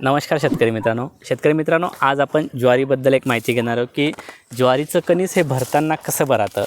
नमस्कार शेतकरी मित्रांनो. शेतकरी मित्रांनो आज आपण ज्वारीबद्दल एक माहिती घेणार आहोत की ज्वारीचं कणीस हे भरताना कसं भरातं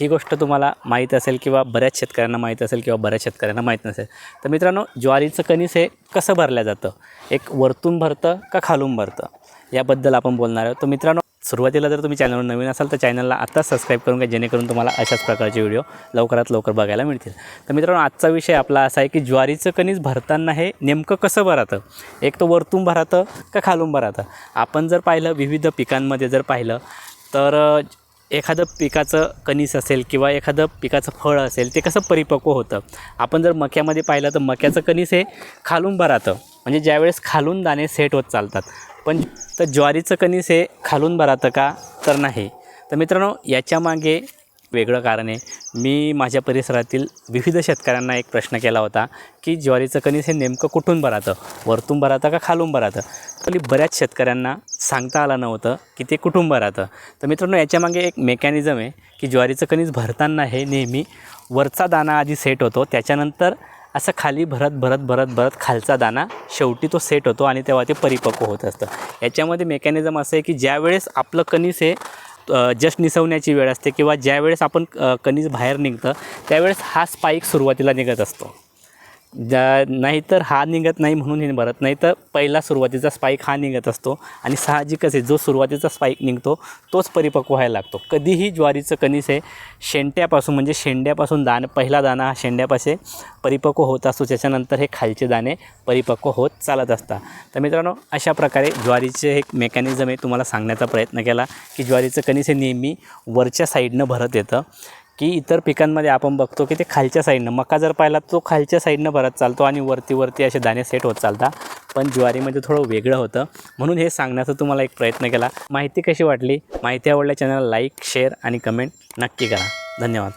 ही गोष्ट तुम्हाला माहीत असेल किंवा बऱ्याच शेतकऱ्यांना माहीत असेल किंवा बऱ्याच शेतकऱ्यांना माहीत नसेल. तर मित्रांनो ज्वारीचं कणीस हे कसं भरलं जातं? एक वरतून भरतं का खालून भरतं? याबद्दल आपण बोलणार आहोत. तर मित्रांनो सुरुवातीला जर तुम्ही चॅनलवर नवीन असाल तर चॅनलला आत्ताच सबस्क्राईब करून घ्या जेणेकरून तुम्हाला अशाच प्रकारचे व्हिडिओ लवकरात लवकर बघायला मिळतील. तर मित्रांनो आजचा विषय आपला असा आहे की ज्वारीचं कणीस भरताना हे नेमकं कसं भरातं? एक तर वरतून भरातं का खालून भरातं? आपण जर पाहिलं विविध पिकांमध्ये जर पाहिलं तर एखादं पिकाचं कणीस असेल किंवा एखादं पिकाचं फळ असेल ते कसं परिपक्व होतं? आपण जर मक्यामध्ये पाहिलं तर मक्याचं कणीस हे खालून भरातं म्हणजे ज्यावेळेस खालून दाणे सेट होत चालतात. पण तर ज्वारीचं कणीस हे खालून भरातं का? तर नाही. तर मित्रांनो याच्यामागे वेगळं कारण आहे. मी माझ्या परिसरातील विविध शेतकऱ्यांना एक प्रश्न केला होता की ज्वारीचं कणीस हे नेमकं कुठून भरातं वरतून भरातं का खालून भरातं तर बऱ्याच शेतकऱ्यांना सांगता आलं नव्हतं की ते कुठून भरातं तर मित्रांनो याच्यामागे एक मेकॅनिझम आहे की ज्वारीचं कणीस भरताना हे नेहमी वरचा दाणा आधी सेट होतो त्याच्यानंतर असं खाली भरत भरत भरत भरत खालचा दाणा शेवटी तो सेट होतो आणि तेव्हा ते परिपक्व होत असतं. याच्यामध्ये मेकॅनिझम असं आहे की ज्यावेळेस आपलं कणीस हे जस्ट निसवण्याची वेळ असते किंवा ज्यावेळेस आपण अ, कणीस बाहेर निघतं त्यावेळेस हा स्पाईक सुरुवातीला निघत असतो. ज्या नाहीतर हा निघत नाही म्हणून हे भरत नाही. तर पहिला सुरुवातीचा स्पाईक हा निघत असतो. आणि साहजिकच आहे जो सुरुवातीचा स्पाईक निघतो तोच परिपक्व व्हायला लागतो. कधीही ज्वारीचं कणीस हे शेंड्यापासून म्हणजे शेंड्यापासून दान पहिला दाणा हा शेंड्यापासे परिपक्व होत असतो. त्याच्यानंतर हे खालचे दाणे परिपक्व होत चालत असतात. तर मित्रांनो अशा प्रकारे ज्वारीचे एक मेकॅनिझम आहे. तुम्हाला सांगण्याचा प्रयत्न केला की ज्वारीचं कणीस हे नेहमी वरच्या साईडनं भरत येतं. की इतर पिकांमध्ये आपण बघतो की ते खालच्या साईडनं मका जर पाहिला तो खालच्या साईडनं भरत चालतो आणि वरती वरती असे दाणे सेट होत चालतात पण ज्वारीमध्ये थोडं वेगळं होतं. म्हणून हे सांगण्याचा तुम्हाला एक प्रयत्न केला. माहिती कशी वाटली? माहिती आवडल्या चॅनलला लाईक शेअर आणि कमेंट नक्की करा. धन्यवाद.